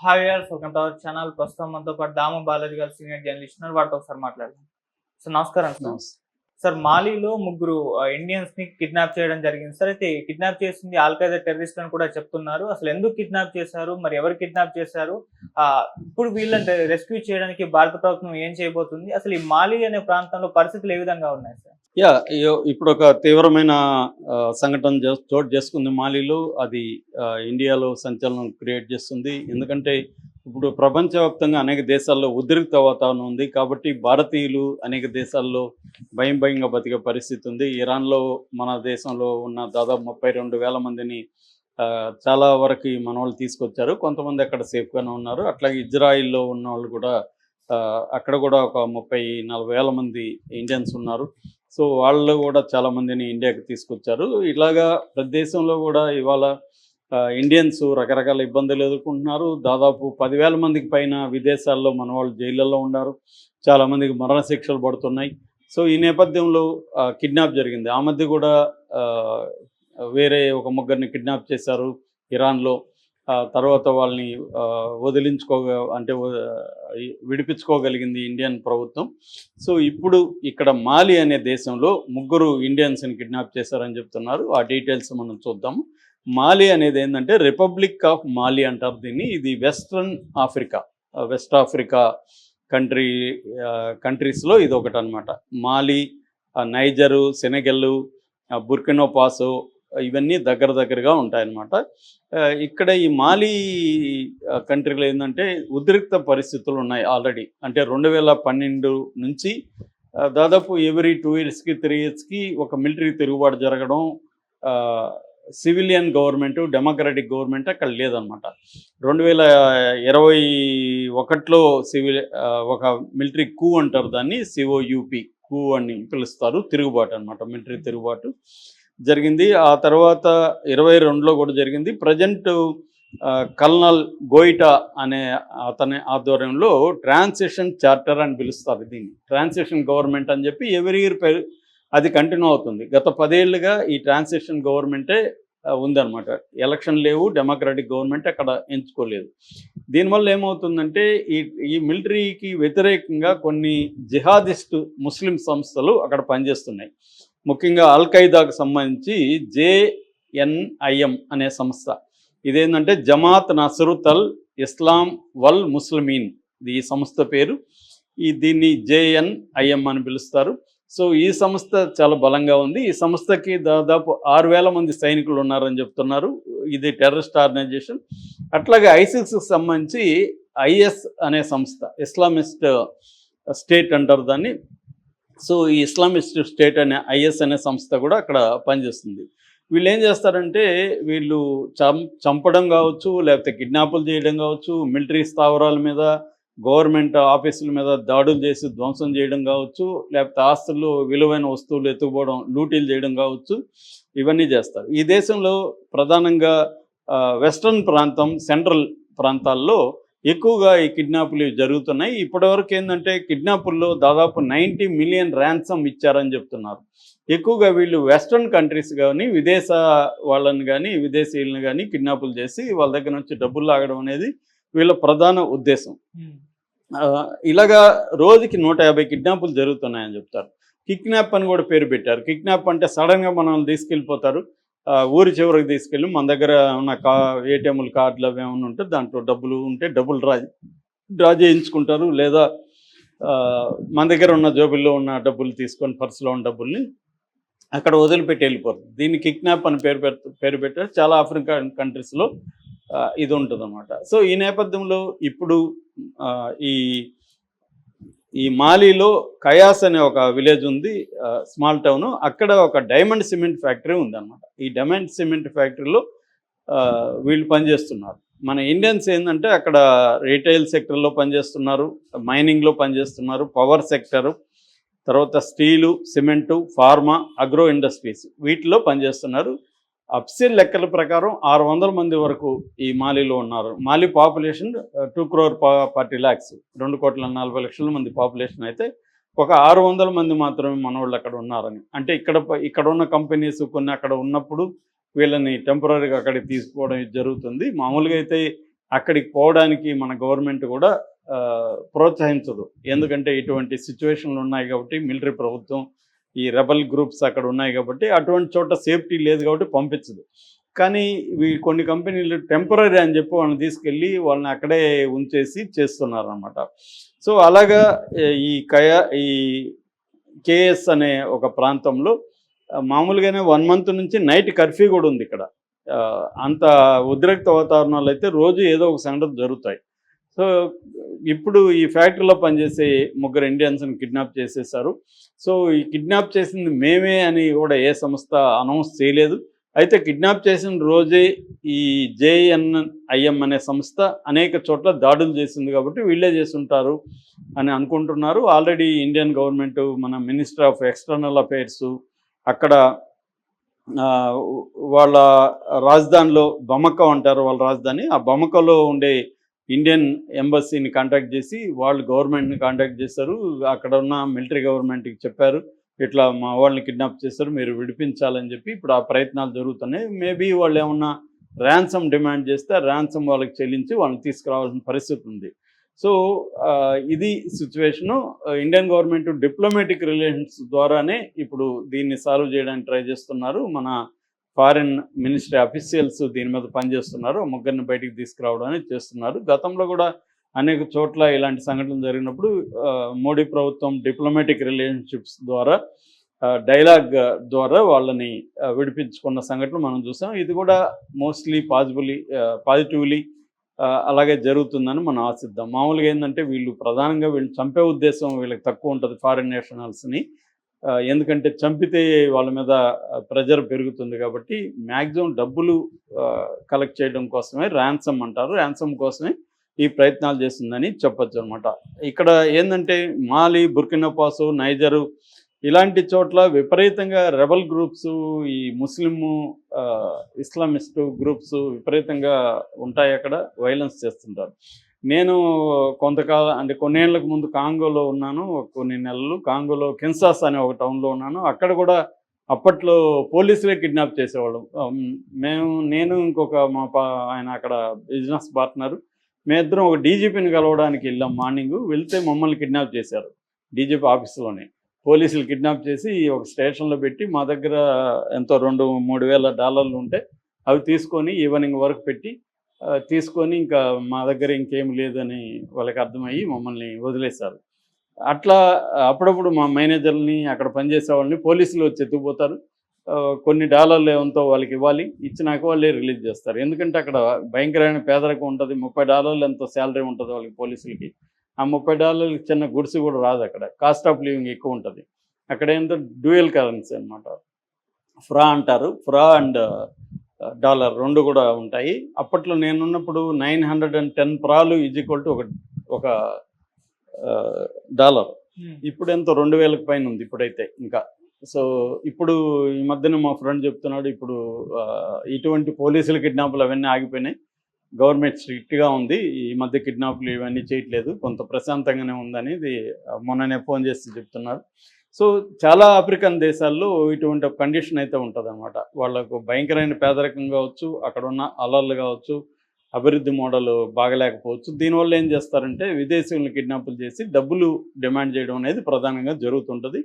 Hi welcome to our channel ప్రస్తుతం మనతో పాటు దామ బాలాజీ గారు సీనియర్ జర్నలిస్ట్ ఉన్నారు. వాటితో ఒకసారి మాట్లాడదాం. సార్ నమస్కారం సార్. సార్ మాలీలో ముగ్గురు ఇండియన్స్ని కిడ్నాప్ చేయడం జరిగింది. సార్ అయితే కిడ్నాప్ చేసింది ఆల్ఖైదా టెర్రరిస్ట్ అని కూడా చెప్తున్నారు. అసలు ఎందుకు కిడ్నాప్ చేశారు? మరి ఎవరు కిడ్నాప్ చేశారు? ఆ ఇప్పుడు వీళ్ళని రెస్క్యూ చేయడానికి భారత ప్రభుత్వం ఏం చేయబోతుంది? అసలు ఈ మాలీ అనే ప్రాంతంలో పరిస్థితులు ఏ విధంగా ఉన్నాయి సార్? యా ఇయో- ఇప్పుడు ఒక తీవ్రమైన సంఘటన చోటు చేసుకుంది మాలీలో. అది ఇండియాలో సంచలనం క్రియేట్ చేస్తుంది. ఎందుకంటే ఇప్పుడు ప్రపంచవ్యాప్తంగా అనేక దేశాల్లో ఉద్రిక్త వాతావరణం ఉంది. కాబట్టి భారతీయులు అనేక దేశాల్లో భయం భయంగా బతికే పరిస్థితి ఉంది. ఇరాన్లో మన దేశంలో ఉన్న దాదాపు ముప్పై రెండు వేల మందిని చాలా వరకు మన వాళ్ళు తీసుకొచ్చారు. కొంతమంది అక్కడ సేఫ్గానే ఉన్నారు. అట్లాగే ఇజ్రాయిల్లో ఉన్న వాళ్ళు కూడా అక్కడ కూడా ఒక ముప్పై నలభై వేల మంది ఇండియన్స్ ఉన్నారు. సో వాళ్ళు కూడా చాలా మందిని ఇండియాకి తీసుకొచ్చారు. ఇలాగా ప్రతి దేశంలో కూడా ఇవాళ ఇండియన్స్ రకరకాల ఇబ్బందులు ఎదుర్కొంటున్నారు. దాదాపు పదివేల మందికి పైన విదేశాల్లో మన వాళ్ళు జైళ్ళల్లో ఉన్నారు. చాలా మందికి పడుతున్నాయి. సో ఈ నేపథ్యంలో కిడ్నాప్ జరిగింది. ఆ మధ్య కూడా వేరే ఒక ముగ్గురిని కిడ్నాప్ చేశారు ఇరాన్లో. తర్వాత వాళ్ళని వదిలించుకో అంటే విడిపించుకోగలిగింది ఇండియన్ ప్రభుత్వం. సో ఇప్పుడు ఇక్కడ మాలి అనే దేశంలో ముగ్గురు ఇండియన్స్ని కిడ్నాప్ చేశారని చెప్తున్నారు. ఆ డీటెయిల్స్ మనం చూద్దాము. మాలి అనేది ఏంటంటే రిపబ్లిక్ ఆఫ్ మాలి అంటారు దీన్ని. ఇది western Africa west Africa country కంట్రీస్లో ఇది ఒకటి అనమాట మాలి నైజరు సెనెగల్ ఆ, ఇవన్నీ దగ్గర దగ్గరగా ఉంటాయన్నమాట. ఇక్కడ ఈ మాలి కంట్రీలో ఏంటంటే ఉద్రిక్త పరిస్థితులు ఉన్నాయి ఆల్రెడీ. అంటే రెండు వేల పన్నెండు నుంచి దాదాపు ఎవ్రీ టూ ఇయర్స్కి త్రీ ఇయర్స్కి ఒక మిలిటరీ తిరుగుబాటు జరగడం సివిలియన్ గవర్నమెంట్ డెమోక్రటిక్ గవర్నమెంట్ అక్కడ లేదనమాట రెండు వేల ఇరవై ఒకటిలో సివిల్ ఒక మిలిటరీ కూ అంటారు దాన్ని సిఓయుపి కూ అని పిలుస్తారు తిరుగుబాటు అనమాట మిలిటరీ తిరుగుబాటు. జరిగింది. ఆ తర్వాత ఇరవై రెండులో కూడా జరిగింది. ప్రజెంట్ కల్నల్ గోయిటా అనే అతని ఆధ్వర్యంలో ట్రాన్సిషన్ చార్టర్ అని పిలుస్తారు దీన్ని. ట్రాన్సిషన్ గవర్నమెంట్ అని చెప్పి ఎవరి ఇయర్ పేరు అది కంటిన్యూ అవుతుంది. గత పదేళ్ళుగా ఈ ట్రాన్సిషన్ గవర్నమెంటే ఉందన్నమాట. ఎలక్షన్ లేవు డెమోక్రాటిక్ గవర్నమెంట్ అక్కడ ఎంచుకోలేదు. దీనివల్ల ఏమవుతుందంటే ఈ ఈ మిలిటరీకి వ్యతిరేకంగా కొన్ని జిహాదిస్టు ముస్లిం సంస్థలు అక్కడ పనిచేస్తున్నాయి. ముఖ్యంగా అల్ ఖైదాకు సంబంధించి జేఎన్ఐఎం అనే సంస్థ. ఇదేంటంటే జమాత్ నసరుతల్ ఇస్లాం వల్ ముస్లిమీన్. ఇది ఈ సంస్థ పేరు. ఈ దీన్ని జేఎన్ఐఎం అని పిలుస్తారు. సో ఈ సంస్థ చాలా బలంగా ఉంది. ఈ సంస్థకి దాదాపు ఆరు వేల మంది సైనికులు ఉన్నారని చెప్తున్నారు. ఇది టెర్రరిస్ట్ ఆర్గనైజేషన్. అట్లాగే ఐసిస్కి సంబంధించి ఐఎస్ అనే సంస్థ ఇస్లామిస్ట్ స్టేట్ అంటారు దాన్ని. సో ఈ ఇస్లామిస్ట్ స్టేట్ అనే ఐఎస్ అనే సంస్థ కూడా అక్కడ పనిచేస్తుంది. వీళ్ళు ఏం చేస్తారంటే వీళ్ళు చం చంపడం కావచ్చు లేకపోతే కిడ్నాపులు చేయడం కావచ్చు మిలిటరీ స్థావరాల మీద గవర్నమెంట్ ఆఫీసుల మీద దాడులు చేసి ధ్వంసం చేయడం కావచ్చు లేకపోతే ఆస్తులు విలువైన వస్తువులు ఎత్తుకుపోవడం లూటీలు చేయడం కావచ్చు ఇవన్నీ చేస్తారు. ఈ దేశంలో ప్రధానంగా వెస్ట్రన్ ప్రాంతం సెంట్రల్ ప్రాంతాల్లో ఎక్కువగా ఈ కిడ్నాపులు జరుగుతున్నాయి. ఇప్పటివరకు ఏంటంటే కిడ్నాపుల్లో దాదాపు నైంటీ మిలియన్ ర్యాన్సమ్ ఇచ్చారని చెప్తున్నారు. ఎక్కువగా వీళ్ళు వెస్ట్రన్ కంట్రీస్ కానీ విదేశ వాళ్ళని కానీ విదేశీయులను కానీ కిడ్నాపులు చేసి వాళ్ళ దగ్గర నుంచి డబ్బులు లాగడం అనేది వీళ్ళ ప్రధాన ఉద్దేశం. ఇలాగా రోజుకి నూట యాభై కిడ్నాపులు జరుగుతున్నాయని చెప్తారు. కిడ్నాప్ అని కూడా పేరు పెట్టారు. కిడ్నాప్ అంటే సడన్గా మనల్ని తీసుకెళ్ళిపోతారు. ఊరి చివరికి తీసుకెళ్ళి మన దగ్గర ఉన్న కా ఏటీఎంలు కార్డులు అవి ఏమైనా ఉంటే దాంట్లో డబ్బులు ఉంటే డబ్బులు డ్రా డ్రా చేయించుకుంటారు. లేదా మన దగ్గర ఉన్న జోబుల్లో ఉన్న డబ్బులు తీసుకొని పర్సులో ఉన్న డబ్బుల్ని అక్కడ వదిలిపెట్టి వెళ్ళిపోతుంది దీన్ని కిడ్నాప్ అని పేరు పెడుతూ పేరు పెట్టారు. చాలా ఆఫ్రికా కంట్రీస్లో ఇది ఉంటుందన్నమాట. సో ఈ నేపథ్యంలో ఇప్పుడు ఈ ఈ మాలీలో కయాస్ అనే ఒక విలేజ్ ఉంది స్మాల్ టౌన్. అక్కడ ఒక డైమండ్ సిమెంట్ ఫ్యాక్టరీ ఉందన్నమాట. ఈ డైమండ్ సిమెంట్ ఫ్యాక్టరీలో ఆ, వీళ్ళు పనిచేస్తున్నారు. మన ఇండియన్స్ ఏంటంటే అక్కడ రీటైల్ సెక్టర్లో పనిచేస్తున్నారు మైనింగ్లో పనిచేస్తున్నారు పవర్ సెక్టరు తర్వాత steel cement pharma agro industries వీటిలో పనిచేస్తున్నారు. అప్సిల్ లెక్కల ప్రకారం ఆరు వందల మంది వరకు ఈ మాలీలో ఉన్నారు. Mali population two crore forty lakhs రెండు కోట్ల నలభై లక్షల మంది పాపులేషన్ అయితే ఒక ఆరు వందల మంది మాత్రమే మనవాళ్ళు అక్కడ ఉన్నారని. అంటే ఇక్కడ ఇక్కడ ఉన్న కంపెనీస్ కొన్ని అక్కడ ఉన్నప్పుడు వీళ్ళని టెంపరీగా అక్కడికి తీసుకోవడం జరుగుతుంది. మామూలుగా అయితే అక్కడికి పోవడానికి మన గవర్నమెంట్ కూడా ప్రోత్సహించదు. ఎందుకంటే ఇటువంటి సిచ్యువేషన్లు ఉన్నాయి కాబట్టి మిలిటరీ ప్రభుత్వం ఈ రెబల్ గ్రూప్స్ అక్కడ ఉన్నాయి కాబట్టి అటువంటి చోట సేఫ్టీ లేదు కాబట్టి పంపించదు. కానీ ఇవి కొన్ని కంపెనీలు టెంపరీ అని చెప్పి వాళ్ళని తీసుకెళ్ళి వాళ్ళని అక్కడే ఉంచేసి చేస్తున్నారు అనమాట సో అలాగా ఈ కయా ఈ కేఎస్ అనే ఒక ప్రాంతంలో మామూలుగానే వన్ మంత్ నుంచి నైట్ కర్ఫ్యూ కూడా ఉంది ఇక్కడ. అంత ఉద్రిక్త వాతావరణాలు అయితే రోజు ఏదో ఒక సంఘటన జరుగుతాయి. సో ఇప్పుడు ఈ ఫ్యాక్టరీలో పనిచేసే ముగ్గురు ఇండియన్స్ని కిడ్నాప్ చేసేసారు సో ఈ కిడ్నాప్ చేసింది మేమే అని కూడా ఏ సంస్థ అనౌన్స్ చేయలేదు. అయితే కిడ్నాప్ చేసిన రోజే ఈ జేఎన్ఐఎం అనే సంస్థ అనేక చోట్ల దాడులు చేసింది కాబట్టి వీళ్ళే చేస్తుంటారు అని అనుకుంటున్నారు. ఆల్రెడీ ఇండియన్ గవర్నమెంట్ మన మినిస్టర్ ఆఫ్ ఎక్స్టర్నల్ అఫైర్స్ అక్కడ వాళ్ళ రాజధానిలో బమక అంటారు వాళ్ళ రాజధాని. ఆ బమకలో ఉండే ఇండియన్ ఎంబసీని కాంటాక్ట్ చేసి వాళ్ళు గవర్నమెంట్ని కాంటాక్ట్ చేశారు అక్కడ ఉన్న మిలిటరీ గవర్నమెంట్కి చెప్పారు. ఇట్లా మా వాళ్ళని కిడ్నాప్ చేశారు మీరు విడిపించాలని చెప్పి ఇప్పుడు ఆ ప్రయత్నాలు జరుగుతున్నాయి. మేబీ వాళ్ళు ఏమన్నా ర్యాన్సమ్ డిమాండ్ చేస్తే ర్యాన్సమ్ వాళ్ళకి చెల్లించి వాళ్ళని తీసుకురావాల్సిన పరిస్థితి ఉంది. సో ఇది situation Indian government diplomatic relations ద్వారానే ఇప్పుడు దీన్ని సాల్వ్ చేయడానికి ట్రై చేస్తున్నారు మన ఫారిన్ మినిస్ట్రీ అఫీషియల్స్ దీని మీద పనిచేస్తున్నారు ముగ్గురిని బయటికి తీసుకురావడం అనేది చేస్తున్నారు. గతంలో కూడా అనేక చోట్ల ఇలాంటి సంఘటనలు జరిగినప్పుడు మోడీ ప్రభుత్వం డిప్లొమాటిక్ రిలేషన్షిప్స్ ద్వారా డైలాగ్ ద్వారా వాళ్ళని విడిపించుకున్న సంఘటనలు మనం చూసాం. ఇది కూడా మోస్ట్లీ పాజిబులీ పాజిటివ్లీ అలాగే జరుగుతుందని మనం ఆశిద్దాం. మామూలుగా ఏంటంటే వీళ్ళు ప్రధానంగా వీళ్ళు చంపే ఉద్దేశం వీళ్ళకి తక్కువ ఉంటుంది ఫారిన్ నేషనల్స్ని. ఎందుకంటే చంపితే వాళ్ళ మీద ప్రెజర్ పెరుగుతుంది కాబట్టి మ్యాక్సిమం డబ్బులు కలెక్ట్ చేయడం కోసమే ర్యాన్సమ్ అంటారు. ర్యాన్సమ్ కోసమే ఈ ప్రయత్నాలు చేస్తుందని చెప్పొచ్చు అనమాట ఇక్కడ ఏంటంటే మాలి బుర్కినోపాసు నైజరు ఇలాంటి చోట్ల విపరీతంగా రెబల్ గ్రూప్స్ ఈ ముస్లిము ఆ, గ్రూప్స్ విపరీతంగా ఉంటాయి అక్కడ వైలెన్స్ చేస్తుంటారు. నేను కొంతకాలం అంటే కొన్నేళ్ళకు ముందు కాంగోలో ఉన్నాను. కొన్ని నెలలు కాంగోలో కెన్సాస్ అనే ఒక టౌన్లో ఉన్నాను. అక్కడ కూడా అప్పట్లో పోలీసులే కిడ్నాప్ చేసేవాళ్ళం. మేము నేను ఇంకొక మా పా ఆయన అక్కడ బిజినెస్ పార్ట్నర్. మేమిద్దరం ఒక డీజీపీని కలవడానికి వెళ్ళాం మార్నింగ్. వెళ్తే మమ్మల్ని కిడ్నాప్ చేశారు డీజీపీ ఆఫీస్లోనే. పోలీసులు కిడ్నాప్ చేసి ఒక స్టేషన్లో పెట్టి మా దగ్గర ఎంతో రెండు మూడు వేల డాలర్లు ఉంటే అవి తీసుకొని ఈవినింగ్ వరకు పెట్టి తీసుకొని ఇంకా మా దగ్గర ఇంకేం లేదని వాళ్ళకి అర్థమయ్యి మమ్మల్ని వదిలేశారు. అట్లా అప్పుడప్పుడు మా మేనేజర్ని అక్కడ పనిచేసే వాళ్ళని పోలీసులు వచ్చి ఎత్తుకుపోతారు. కొన్ని డాలర్లు ఏమంతో వాళ్ళకి ఇవ్వాలి. ఇచ్చినాక వాళ్ళే రిలీజ్ చేస్తారు. ఎందుకంటే అక్కడ భయంకరమైన పేదరికం ఉంటుంది. ముప్పై డాలర్లు ఎంతో శాలరీ ఉంటుంది వాళ్ళకి పోలీసులకి. ఆ ముప్పై డాలర్లకి చిన్న గుడిసి కూడా రాదు అక్కడ. కాస్ట్ ఆఫ్ లివింగ్ ఎక్కువ ఉంటుంది. అక్కడ ఏంటో డ్యూయల్ కరెన్సీ అనమాట ఫ్రా అంటారు. ఫ్రా అండ్ డాలర్ రెండు కూడా ఉంటాయి. అప్పట్లో నేనున్నప్పుడు నైన్ హండ్రెడ్ అండ్ టెన్ ప్రాలు ఈజ్ ఈక్వల్ టు ఒక ఒక డాలర్. ఇప్పుడు ఎంతో రెండు వేలకు పైన ఉంది ఇప్పుడైతే ఇంకా. సో ఇప్పుడు ఈ మధ్యన మా ఫ్రెండ్ చెప్తున్నాడు ఇప్పుడు ఇటువంటి పోలీసుల కిడ్నాపులు అవన్నీ ఆగిపోయినాయి. గవర్నమెంట్ స్ట్రిక్ట్గా ఉంది ఈ మధ్య కిడ్నాపులు ఇవన్నీ చేయట్లేదు కొంత ప్రశాంతంగానే ఉందని ఇది మొన్ననే ఫోన్ చేసి చెప్తున్నారు. సో చాలా ఆఫ్రికన్ దేశాల్లో ఇటువంటి కండిషన్ అయితే ఉంటుంది అనమాట వాళ్ళకు భయంకరమైన పేదరికం కావచ్చు అక్కడ ఉన్న అలర్లు కావచ్చు అభివృద్ధి మోడల్ బాగలేకపోవచ్చు. దీనివల్ల ఏం చేస్తారంటే విదేశీయులను కిడ్నాపులు చేసి డబ్బులు డిమాండ్ చేయడం అనేది ప్రధానంగా జరుగుతుంటుంది.